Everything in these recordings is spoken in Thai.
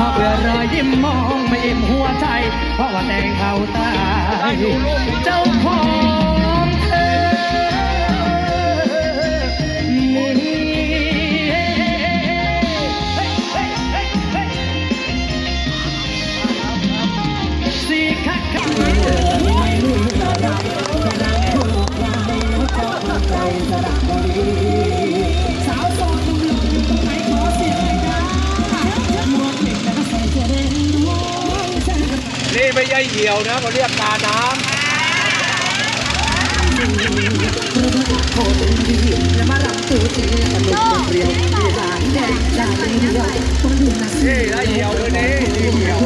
พราะเบื่อรอยยิ้มมองไม่อิ่มหัวใจ เพราะว่าแต่งเขาตาเจ้าของเธอสีคักคัก ใช่เหี่ยวนะเขาเรียกปาน้ำนี่ได้เหี่ยวเลยนี่เหี่ยว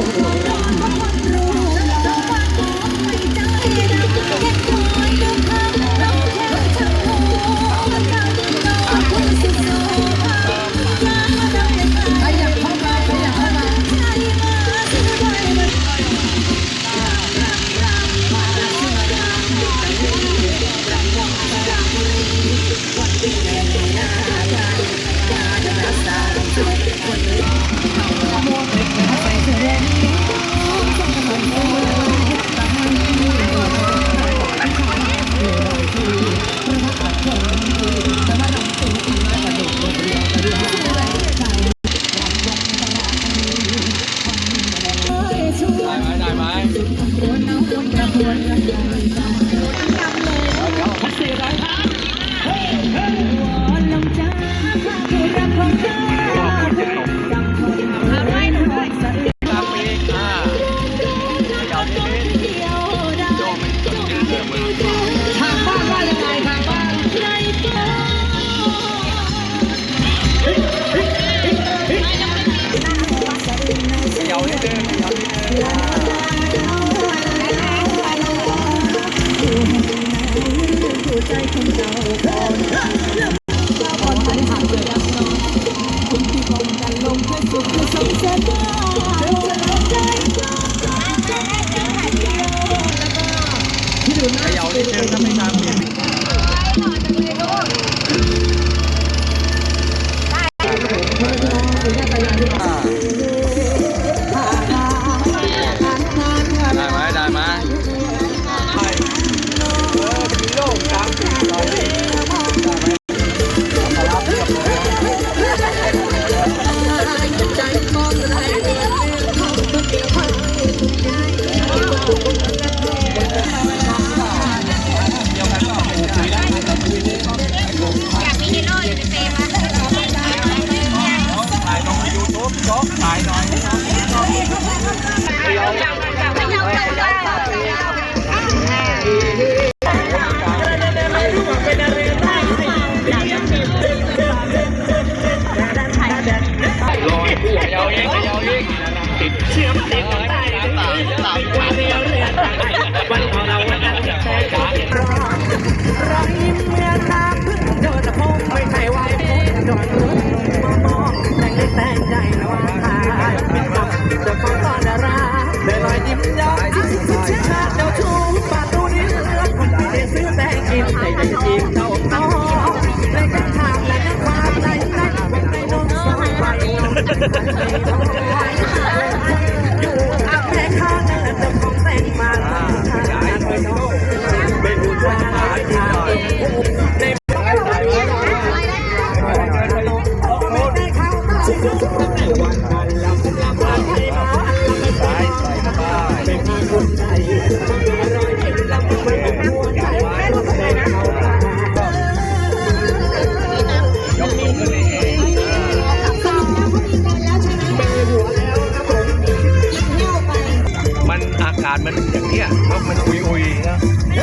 อากาศมันอย่างเนี้ยนกมันอุยอุยนะ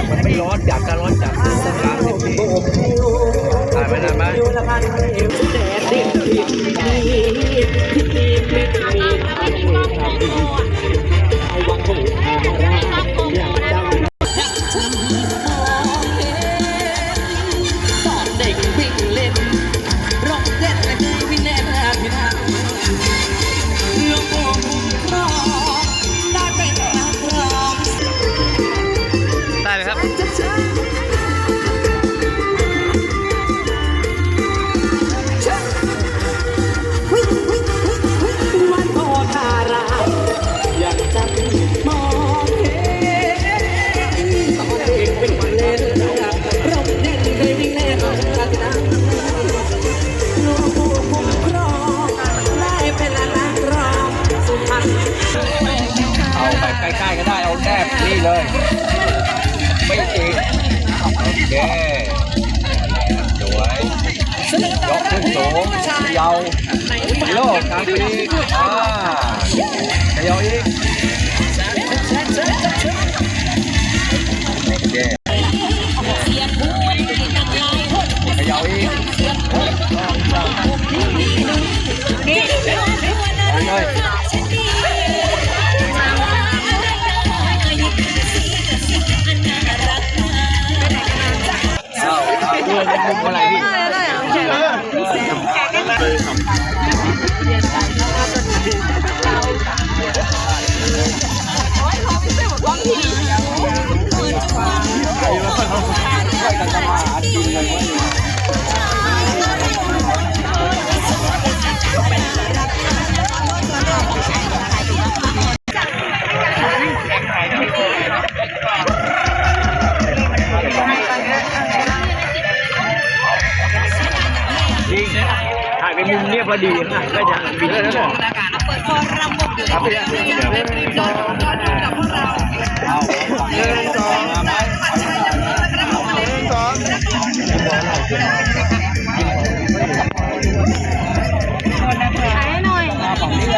มันไม่ร้อนจัดก็ร้อนจัดสามสิบสี่ตายไปนานไหมไม่มีความโง่ไม่มีความโใกล้ๆก็ได้เอาแนบนี่เลยไม่ติดโอเคสวยยกขึ้นสูงเยาวโลกกลางปีกอ่าเขยาวอีกโอเคเขยาวอีกไปเลย อาเรื่องมุมอะไรพี่ถ่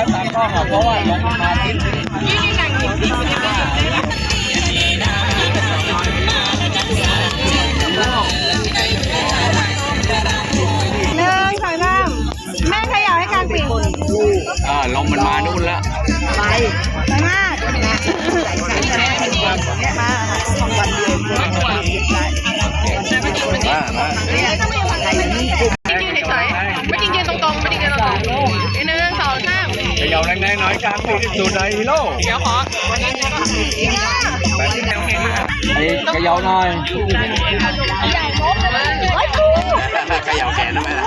แล้วตามกล้องอะเพราะว่าลงมาทิ้งหนึ่งสองสามแม่ขยับให้กลางปีกอ่าลงมันมานู่นแล้วไปไปมากมามายื กลางปีกสุดในฮีโร่เดี๋ยวขอไอ้เขย่าหน่อยเขย่าแขนทำไมล่ะ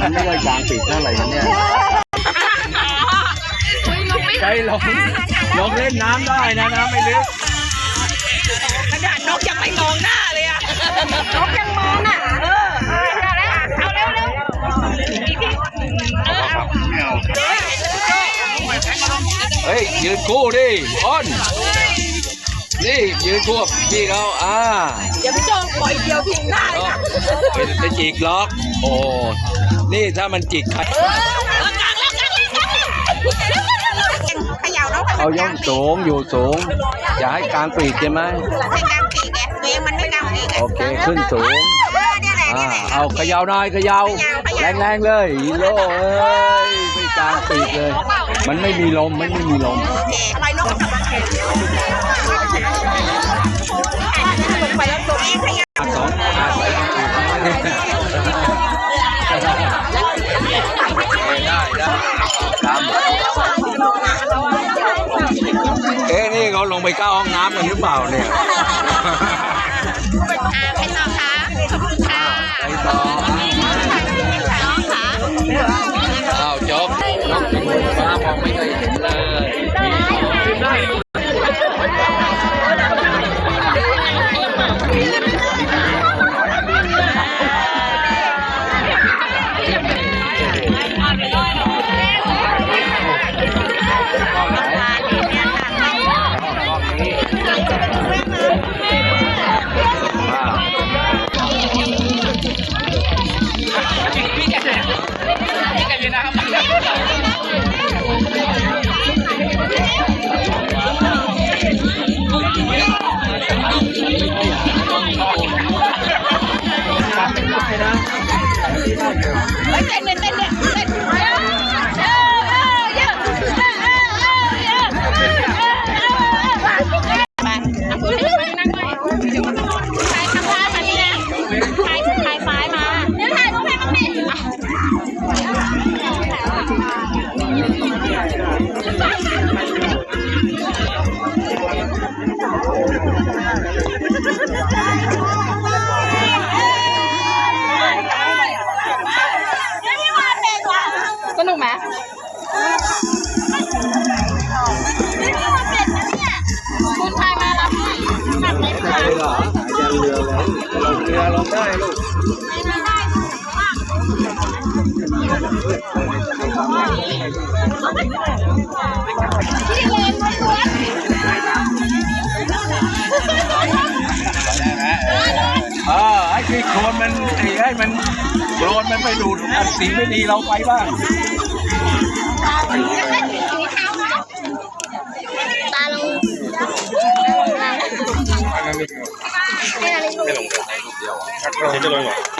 มันไม่ได้กลางปีกเท่าไหร่กันเนี่ยใช่ลงลงเล่นน้ำได้นะน้ำไม่ลึกขนาดนกยังไม่มองหน้า คู่ดิอ้นนี่ยืนคู่กับพี่เขาอ่าอย่าไปจองปล่อยเดียวทิ้งหน้าเอาไปไปจิกล็อก โอ้นี่ถ้ามันจิกใครเออกลางแล้วกลางแล้วกลางแล้วขย่าแล้วเอาย่องสูงอยู่สูงอย่าให้กลางปีกใช่ไหมให้กลางปีกไงตัวเองมันไม่กลางปีกโอเคขึ้นสูงเออเนี่ยแหละอ่าเนี่ยแหละเอาเขย่าหน่อยเขย่าแรงๆเลยฮีโร่เอ้ยไม่ กลางปีกเลย มันไม่มีลม มันไม่มีลม อะไรนกกับมันไปแล้วตัวเองขยับสองขาไปได้ได้ตามเอ๊ะนี่เขาลงไปเข้าห้องน้ำกันหรือเปล่าเนี่ยอ่าไปต่อค่ะขอบคุณค่ะไปต่อาม เออไอ้คือโคลนมันไอ้ไอ้มันโคลนมันไปดูดสีไม่ดีเราไปบ้าง มา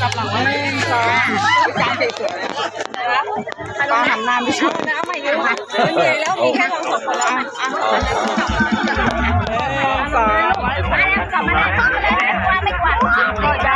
จับหลังไว้สองจานสวยๆก็หันหน้าไปชอบน้ำใหม่เลยค่ะเหนื่อยแล้วมีแค่เราสองคนแล้วสองมาแล้วกลับมาแล้วว่าไม่กวาดก็ได้